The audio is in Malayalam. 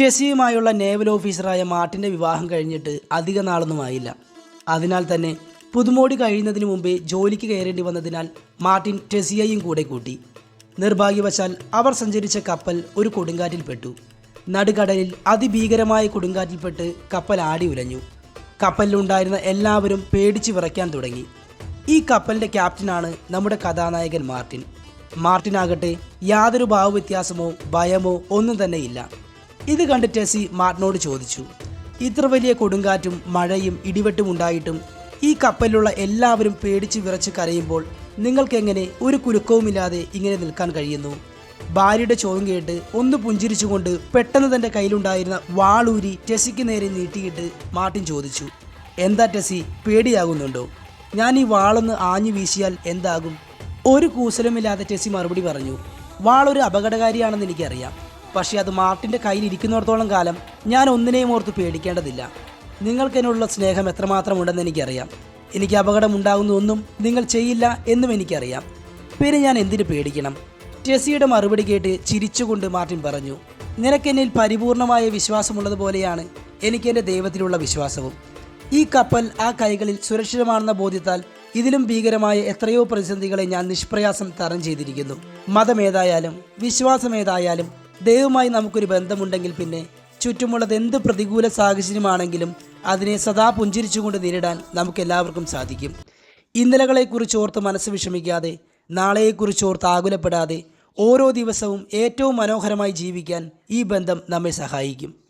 ടെസിയുമായുള്ള നേവൽ ഓഫീസറായ മാർട്ടിന്റെ വിവാഹം കഴിഞ്ഞിട്ട് അധിക നാളൊന്നും ആയില്ല. അതിനാൽ തന്നെ പുതുമോടി കഴിയുന്നതിന് മുമ്പേ ജോലിക്ക് കയറേണ്ടി വന്നതിനാൽ മാർട്ടിൻ ടെസിയയും കൂടെ കൂട്ടി. നിർഭാഗ്യവശാൽ അവർ സഞ്ചരിച്ച കപ്പൽ ഒരു കൊടുങ്കാറ്റിൽപ്പെട്ടു. നടുകടലിൽ അതിഭീകരമായ കൊടുങ്കാറ്റിൽപ്പെട്ട് കപ്പൽ ആടി ഉലഞ്ഞു. കപ്പലിലുണ്ടായിരുന്ന എല്ലാവരും പേടിച്ച് വിറയ്ക്കാൻ തുടങ്ങി. ഈ കപ്പലിന്റെ ക്യാപ്റ്റനാണ് നമ്മുടെ കഥാനായകൻ മാർട്ടിൻ. മാർട്ടിനാകട്ടെ യാതൊരു ഭാവവ്യത്യാസമോ ഭയമോ ഒന്നും തന്നെ ഇല്ല. ഇത് കണ്ട് ടെസി മാർട്ടിനോട് ചോദിച്ചു. ഇത്ര വലിയ കൊടുങ്കാറ്റും മഴയും ഇടിവെട്ടും ഉണ്ടായിട്ടും ഈ കപ്പലിലുള്ള എല്ലാവരും പേടിച്ച് വിറച്ച് കരയുമ്പോൾ നിങ്ങൾക്കെങ്ങനെ ഒരു കുലുക്കവുമില്ലാതെ ഇങ്ങനെ നിൽക്കാൻ കഴിയുന്നു? ഭാര്യയുടെ ചോദ്യം കേട്ട് ഒന്ന് പുഞ്ചിരിച്ചുകൊണ്ട് പെട്ടെന്ന് തന്റെ കയ്യിലുണ്ടായിരുന്ന വാളൂരി ടെസിക്ക് നേരെ നീട്ടിയിട്ട് മാർട്ടിൻ ചോദിച്ചു എന്താ ടെസി പേടിയാകുന്നുണ്ടോ? ഞാൻ ഈ വാളൊന്ന് ആഞ്ഞു വീശിയാൽ എന്താകും? ഒരു കൂസലുമില്ലാതെ ടെസി മറുപടി പറഞ്ഞു വാളൊരു അപകടകാരിയാണെന്ന് എനിക്കറിയാം. പക്ഷേ അത് മാർട്ടിന്റെ കയ്യിൽ ഇരിക്കുന്നിടത്തോളം കാലം ഞാൻ ഒന്നിനെയും ഓർത്ത് പേടിക്കേണ്ടതില്ല. നിങ്ങൾക്ക് എന്നോടുള്ള സ്നേഹം എത്രമാത്രം ഉണ്ടെന്ന് എനിക്കറിയാം. എനിക്ക് അപകടം ഉണ്ടാകുന്ന ഒന്നും നിങ്ങൾ ചെയ്യില്ല എന്നും എനിക്കറിയാം. പിന്നെ ഞാൻ എന്തിനു പേടിക്കണം? ടെസിയുടെ മറുപടി കേട്ട് ചിരിച്ചുകൊണ്ട് മാർട്ടിൻ പറഞ്ഞു നിനക്കെന്നിൽ പരിപൂർണമായ വിശ്വാസമുള്ളതുപോലെയാണ് എനിക്ക് എന്റെ ദൈവത്തിലുള്ള വിശ്വാസവും. ഈ കപ്പൽ ആ കൈകളിൽ സുരക്ഷിതമാണെന്ന ബോധ്യത്താൽ ഇതിലും ഭീകരമായ എത്രയോ പ്രതിസന്ധികളെ ഞാൻ നിഷ്പ്രയാസം തരം ചെയ്തിരിക്കുന്നു. മതമേതായാലും വിശ്വാസമേതായാലും ദൈവവുമായി നമുക്കൊരു ബന്ധമുണ്ടെങ്കിൽ പിന്നെ ചുറ്റുമുള്ളത് എന്ത് പ്രതികൂല സാഹചര്യമാണെങ്കിലും അതിനെ സദാ പുഞ്ചിരിച്ചുകൊണ്ട് നേരിടാൻ നമുക്ക് എല്ലാവർക്കും സാധിക്കും. ഇന്നലകളെക്കുറിച്ച് ഓർത്ത് മനസ്സ് വിഷമിക്കാതെ നാളെയെക്കുറിച്ച് ഓർത്ത് ആകുലപ്പെടാതെ ഓരോ ദിവസവും ഏറ്റവും മനോഹരമായി ജീവിക്കാൻ ഈ ബന്ധം നമ്മെ സഹായിക്കും.